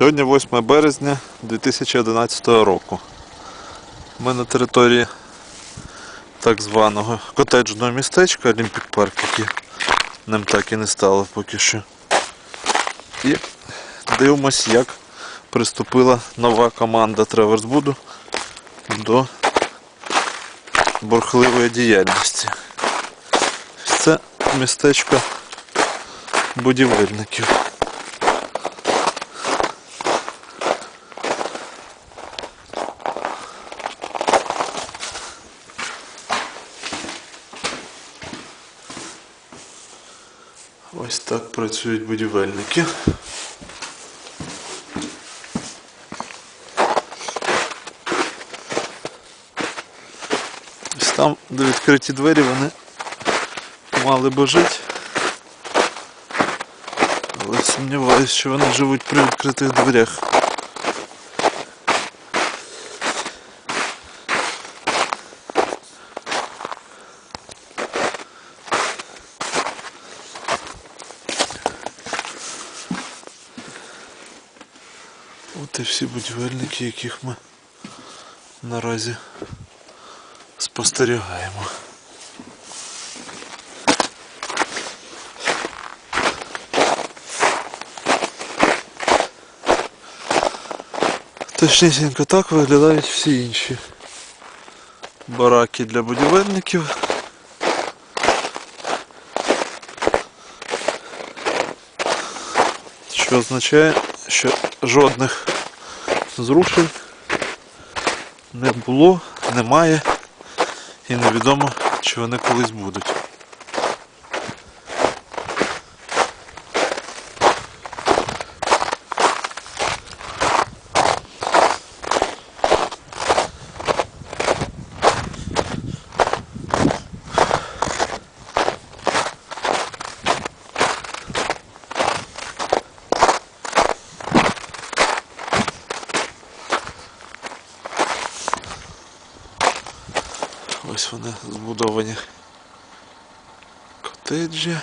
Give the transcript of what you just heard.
Сьогодні 8 березня 2011 року. Ми на території так званого котеджного містечка Олімпік Парк, який ним так і не стало поки що. І дивимось, як приступила нова команда Треверсбуду до бурхливої діяльності. Це містечко будівельників. Ось так працюють будівельники. Ось там, де відкриті двері, вони мали би жити. Але сумніваюся, що вони живуть при відкритих дверях. От і всі будівельники, яких ми наразі спостерігаємо. Точнісінько так виглядають всі інші бараки для будівельників. Що означає, що жодних зрушень не було, немає і невідомо, чи вони колись будуть. Ось вони збудовані котеджі.